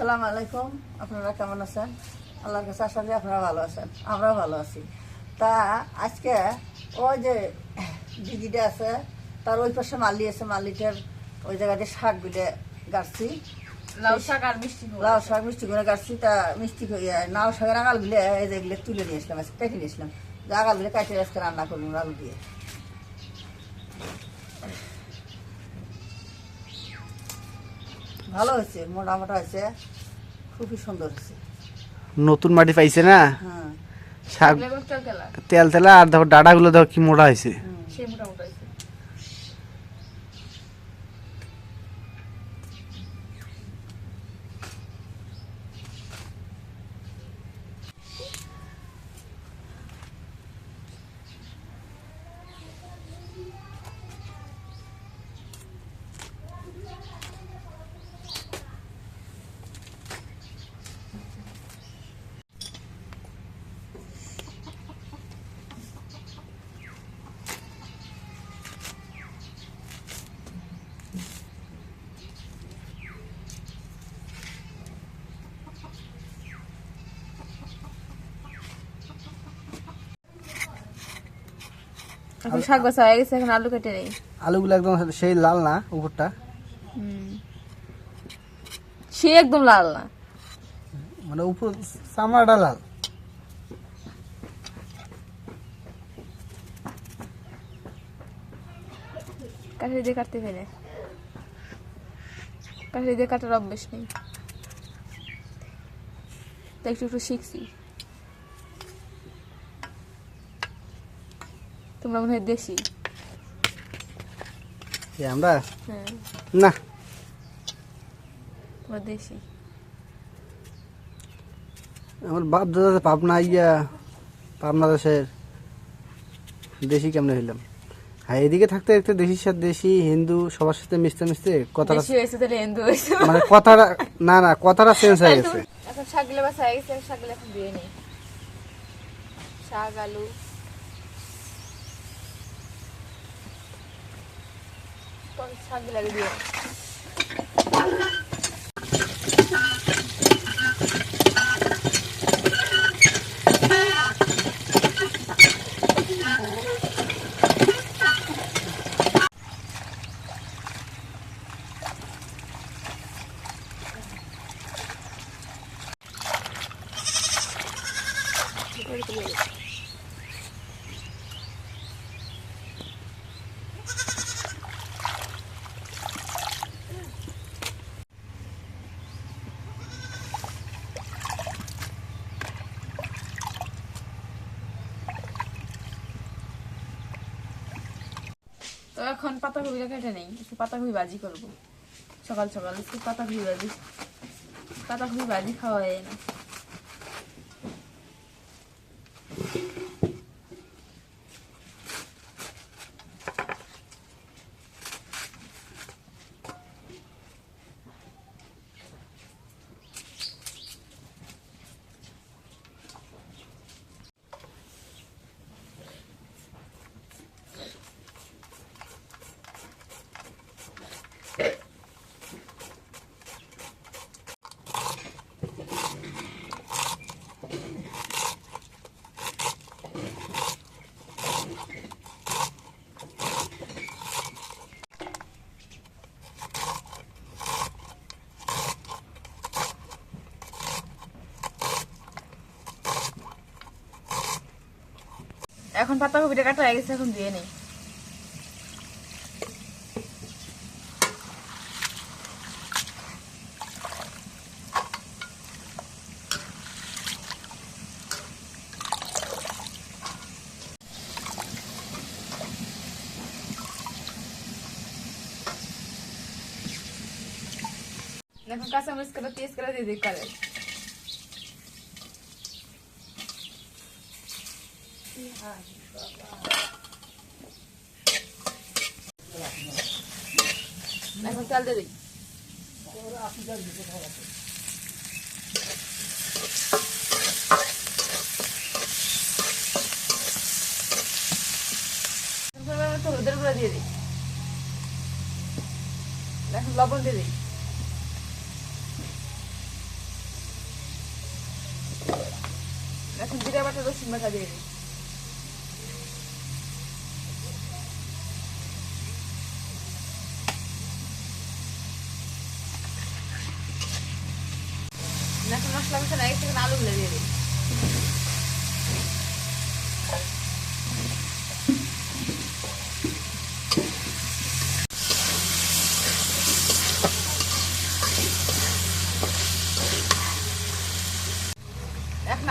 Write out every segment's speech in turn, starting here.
আসসালামু আলাইকুম। আপনারা কেমন আছেন? আল্লাহর কাছে আশা করি আপনারা ভালো আছেন। আমরাও ভালো আছি। তা আজকে ওই যে দিদিটা আছে তার ওই পাশে মালি আছে মালিটার ওই জায়গাতে শাক বিলে গাড়ছি। লাউ শাক আর মিষ্টি লাউ শাক মিষ্টি করে গাছছি তা মিষ্টি নাও শাকের আগাল বিলে এই যে এগুলো তুলে নিয়ে আসলাম আজকে কেটে নিয়ে আসলাম। আগাল বিলে কাটে আজকে রান্না করলাম আলু দিয়ে। ভালো হয়েছে মোটামোটা হয়েছে। খুবই সুন্দর হয়েছে। নতুন মাটি পাইছে না? হ্যাঁ। শাক তেল তেলা। আর দেখো ডাটাগুলো দেখো কি মোটা হয়েছে। সেই মোটামুটি হয়েছে। এখন শাক বাসা হয়ে গেছে এখন আলু কেটে নেই। আলুগুলো একদম সেই লাল না উপরটা। সে একদম লাল না। মানে উপর চামড়াটা লাল। কাঠি দিয়ে কাটতে ফেলে কাঠি দিয়ে কাটার অভ্যেস নেই। তো একটু একটু শিখছি। তোমরা মনে হয় দেশি। আমরা? হ্যাঁ। না। তোমরা দেশি। আমার বাপ দাদা পাবনা ইয়া পাবনা দেশের দেশি কেমনে হইলাম? হ্যাঁ এদিকে থাকতে থাকতে দেশির সাথে দেশি হিন্দু সবার সাথে মিশতে মিশতে কথাটা দেশি হিন্দু মানে কথাটা না না কথাটা চেঞ্জ হয়ে গেছে। এখন শাকগুলো বাসা হয়ে গেছে শাকগুলো এখন দিয়ে নেই শাক আলু। কোন শাকগুলো দিয়ে নিই। তো এখন পাতাকপিটা কেটে নেই, একটু পাতাকপি ভাজি করব। সকাল সকাল, একটু পাতাকপি ভাজি। পাতাকপি ভাজি খাওয়া যায় না এখন পাতাকপিটা কাটা হয়ে গেছে, এখন দিয়ে নেই। এখন কাঁচামরিচ করে তেজ করে দিয়ে দিই করে দিয়ে দিই। এখন লবণ দিয়ে দিই। এখন জিরা বাটা রসুন বাটা দিয়ে দিই।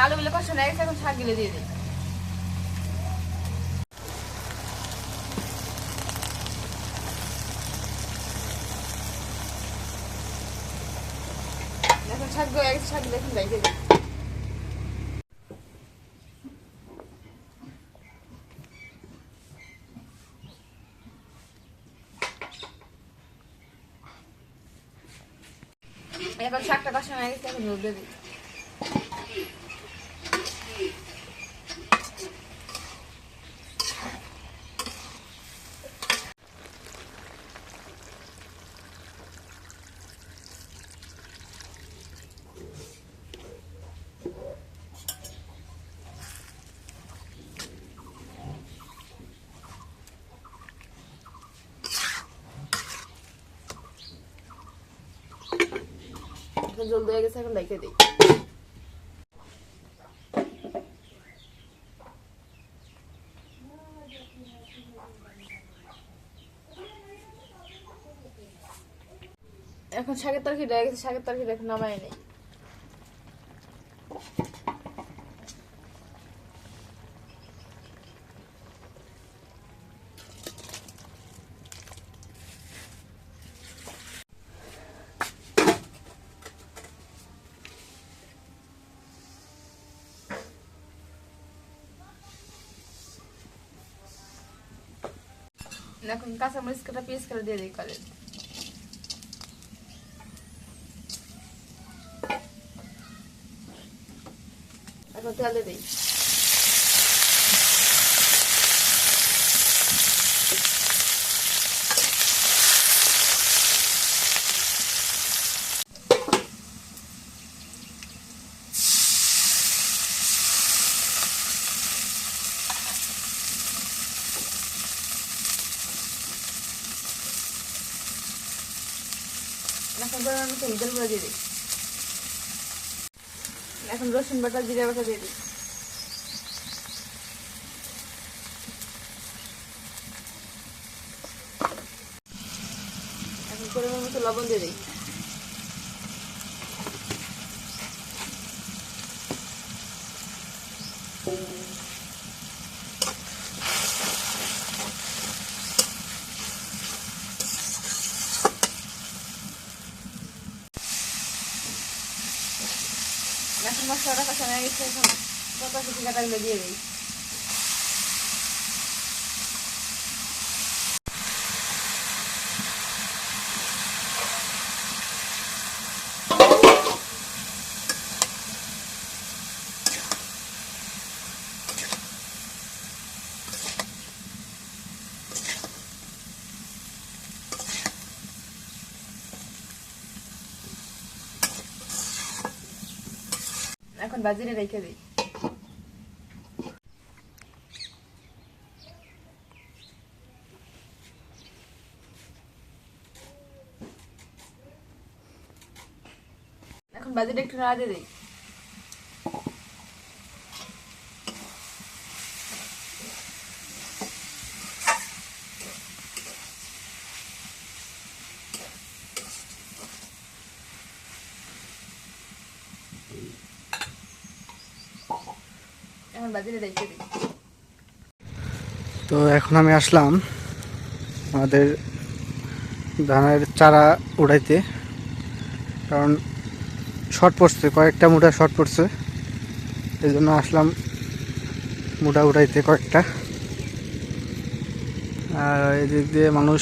আলুগুলো এখন শাকগুলো দিয়ে এখন শাকগুলো এখন এখন শাকটা কষানো হয়ে গেছে এখন দুধ দিই। এখন হয়ে গেছে, এখন দেখে দিই। এখন শাকের তরকারি রয়ে গেছে, শাকের তরকারি এখন নামাই নেই। এখন কাঁচামরিচ কাটা পিস করে দিয়ে দিই কলেজ এখন তেলে দিই করে করে দিয়ে এখন রসুন বাটা, জিরে বাটা দিয়ে দিই। এখন পরিমাণ মতো লবণ দিয়ে দিই এখন মশলাটা কষানো হয়ে গেছে এখন কুচি কাটাগুলো দিয়ে দিই। এখন বাজারে রেখে দিই। এখন বাজিরে একটু নাড়া দিয়ে দিই। তো এখন আমি আসলাম আমাদের ধানের চারা উড়াইতে। কারণ শর্ট পড়ছে, কয়েকটা মোটা শর্ট পড়ছে। এই জন্য আসলাম মোটা উড়াইতে কয়েকটা। আর এই দিক দিয়ে মানুষ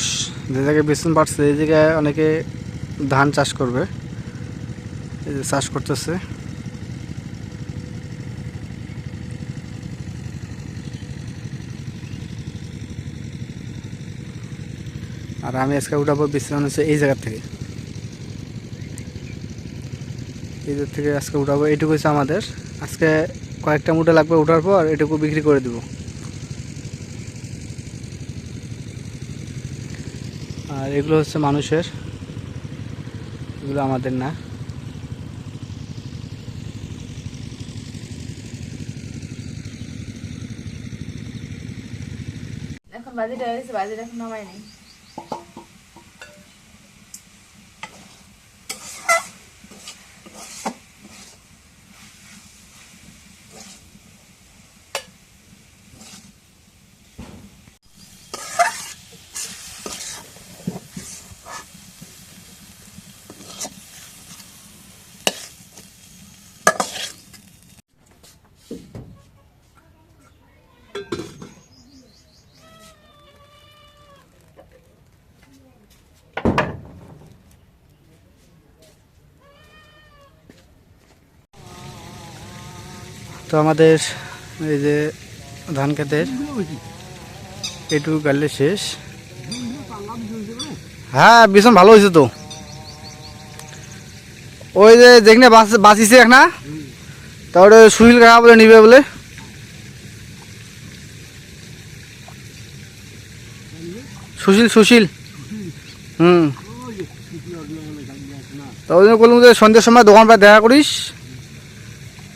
যে জায়গায় বেসন পাচ্ছে এই জায়গায় অনেকে ধান চাষ করবে। এই যে চাষ করতেছে। আর আমি আজকে উঠাবো বিশ্রাম হচ্ছে এই জায়গা থেকে। এই জায়গা থেকে আজকে উঠাবো, এইটুকু হচ্ছে আমাদের। আজকে কয়েকটা মুঠে লাগবে ওঠার পর এটুকু বিক্রি করে দেব। আর এগুলো হচ্ছে মানুষের। এগুলো আমাদের না। এখন বাজিটা হয়েছে বাজিটা এখন নামাই নেই। তো আমাদের এই যে ধান খেতের, এটুকু গাড়লে শেষ। হ্যাঁ ভীষণ ভালো হয়েছে তো। ওই যে দেখনে বাঁচিছে এক না? তারপরে সুশীল কাকা বলে নিবে বলে। সুশীল সুশীল। হুম। তো ওই জন্য বললাম যে সন্ধ্যের সময় দোকান পায় দেখা করিস।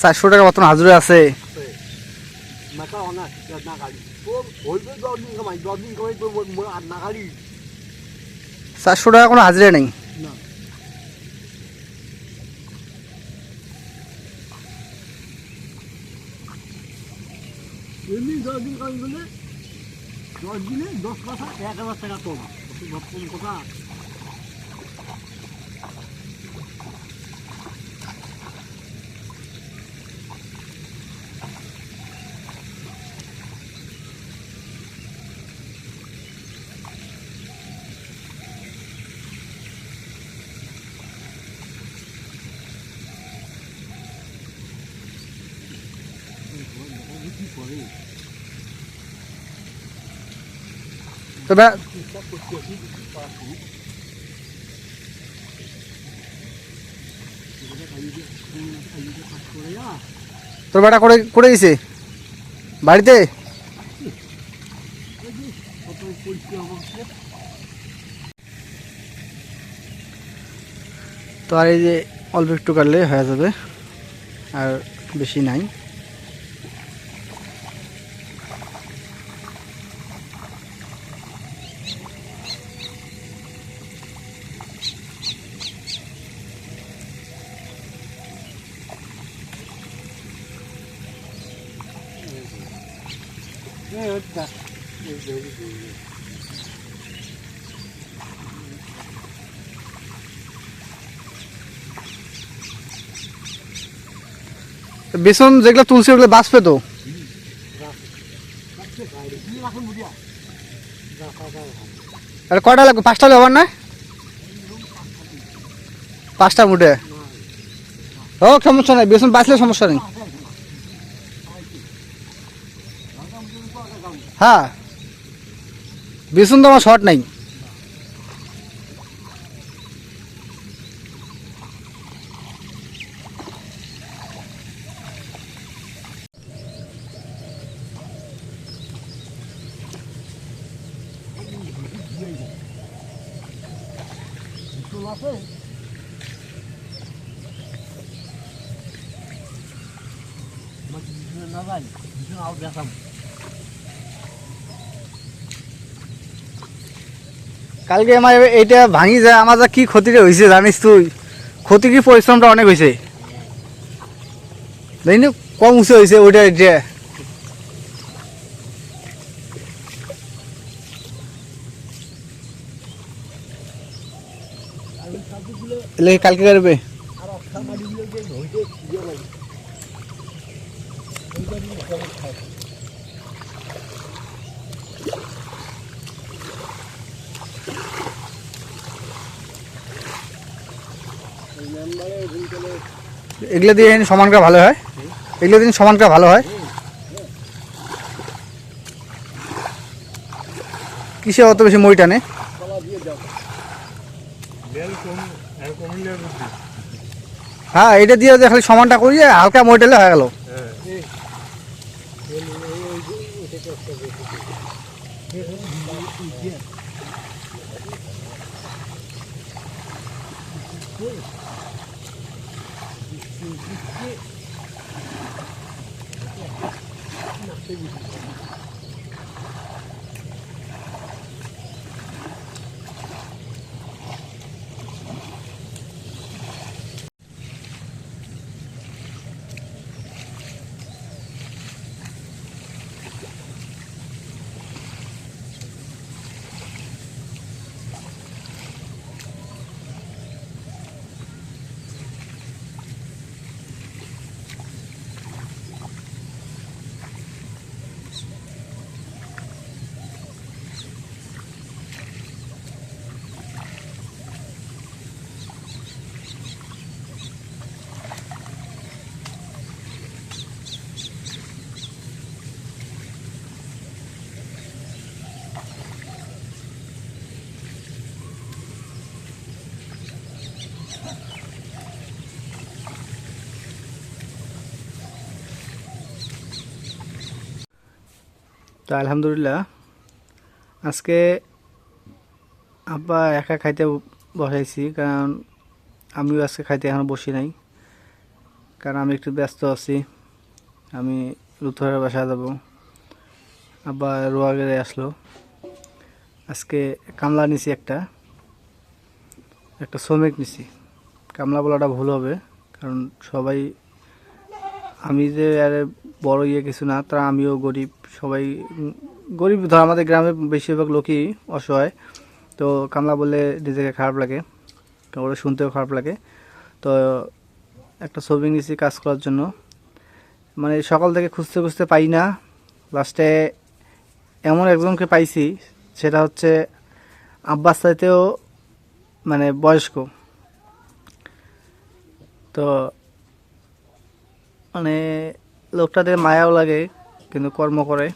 চারশো টাকা মতন হাজুরে আছে। চারশো টাকা কোনো হাজিরা নেই? এমনি দশ দিন কাজ বলে দশ দিনে দশ কথা এক হাজার টাকা কম কম কথা কি করে তবে তোর বেটা করে করে গেছে? বাড়িতে? তো আর এই যে অল্প একটু কাটলে হয়ে যাবে, আর বেশি নাই। বেসন যেগুলো তুলছে, ওগুলো বাঁচবে তো? আর কয়টা লাগবে? পাঁচটা ব্যবহার না? পাঁচটা মুঠে। ও, সমস্যা নাই, বেসন বাঁচলে সমস্যা নেই। হ্যাঁ বিসুন তো আমার শর্ট নাই। কালকে আমার এইটা ভাঙি যায় আমার যা কি ক্ষতিটা হয়েছে জানিস তুই? ক্ষতি কি পরিশ্রমটা অনেক হয়েছে দেখিনি কম উঁচু হয়েছে ওইটা এটা কালকে করবে আর অক্ষা মাটিগুলো যে হইতে ছিঁড়ে গেল ওইটা নিয়ে সবাই খায় ওই মেম্বারে ভুলতলে এগুলো দিয়ে সমান করা ভালো হয়। এগুলো দিন সমানটা ভালো হয়। কিসে অত বেশি মই টানে হ্যাঁ এটা দিয়ে খালি সমানটা করিয়ে হালকা মই হয়ে গেল। তো আলহামদুলিল্লাহ। আজকে আব্বা একা খাইতে বসাইছি, কারণ আমিও আজকে খাইতে এখনও বসি নাই। কারণ আমি একটু ব্যস্ত আছি, আমি লুথরের বাসা যাব। আব্বা রোয়াগেরে আসলো। আজকে কামলা নিছি একটা একটা শ্রমিক নিছি। কামলা বলাটা ভুল হবে, কারণ সবাই আমি যে আরে বড় ইয়ে কিছু না তারা আমিও গরিব, সবাই গরিব, ধর আমাদের গ্রামে বেশিরভাগ লোকই অসহায়। তো কামলা বললে নিজেকে খারাপ লাগে ওরা শুনতেও খারাপ লাগে। তো একটা ছবি নিয়েছি কাজ করার জন্য। মানে সকাল থেকে খুঁজতে খুঁজতে পাই না। লাস্টে এমন একজনকে পাইছি, সেটা হচ্ছে আব্বাস চাইতেও মানে বয়স্ক। তো মানে লোকটাদের মায়াও লাগে, কিন্তু কর্ম করে।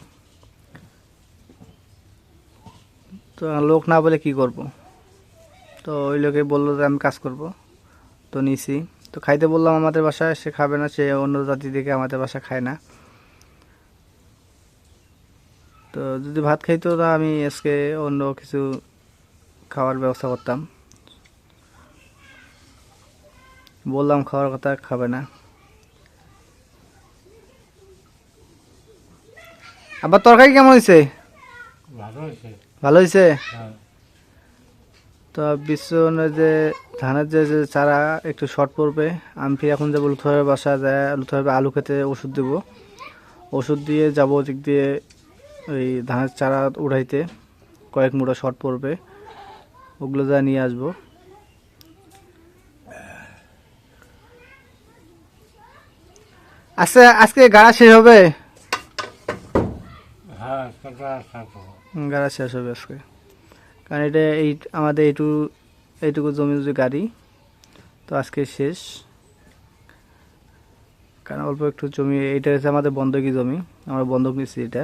তো লোক না বলে কি করব? তো ওই লোকে বলল যে, আমি কাজ করব। তো নিছি। তো খাইতে বললাম আমাদের বাসায়, সে খাবে না, সে অন্য জাতি দেখে আমাদের বাসা খায় না। তো যদি ভাত খাইতো, তা আমি আজকে অন্য কিছু খাওয়ার ব্যবস্থা করতাম। বললাম, খাওয়ার কথা খাবে না। আবার তরকারি কেমন হয়েছে ভালো হয়েছে হ্যাঁ। তো বিশ্বনের যে ধানের যে যে চারা একটু শর্ট পড়বে আমি ফির এখন যাব লুথরের বাসা যায় লুথরের আলু খেতে ওষুধ দেব। ওষুধ দিয়ে যাব দিক দিয়ে ওই ধানের চারা উড়াইতে কয়েক মুঠো শর্ট পড়বে ওগুলো যা নিয়ে আসব। আজকে আজকে গাড়া শেষ হবে হ্যাঁ সেটা থাকব হুম, গাড়া শেষ হবে আজকে। কারণ এটা এই আমাদের এইটু, এইটুকু জমি যে গাড়ি, তো আজকে শেষ। কারণ অল্প একটু জমি, এইটা হচ্ছে আমাদের বন্ধকি জমি। আমরা বন্ধক নিচ্ছি এটা।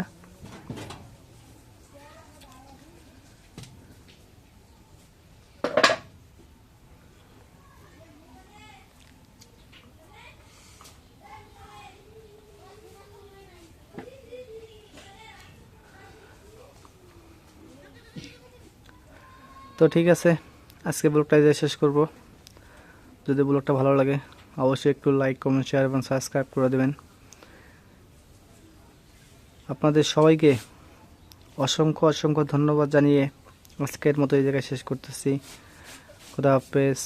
তো ঠিক আছে, আজকে ব্লগটা যে শেষ করব। যদি ব্লগটা ভালো লাগে, অবশ্যই একটু লাইক কমেন্ট শেয়ার এবং সাবস্ক্রাইব করে দেবেন। আপনাদের সবাইকে অসংখ্য অসংখ্য ধন্যবাদ জানিয়ে আজকের মতো এই জায়গায় শেষ করতেছি। খুদা হাফেজ।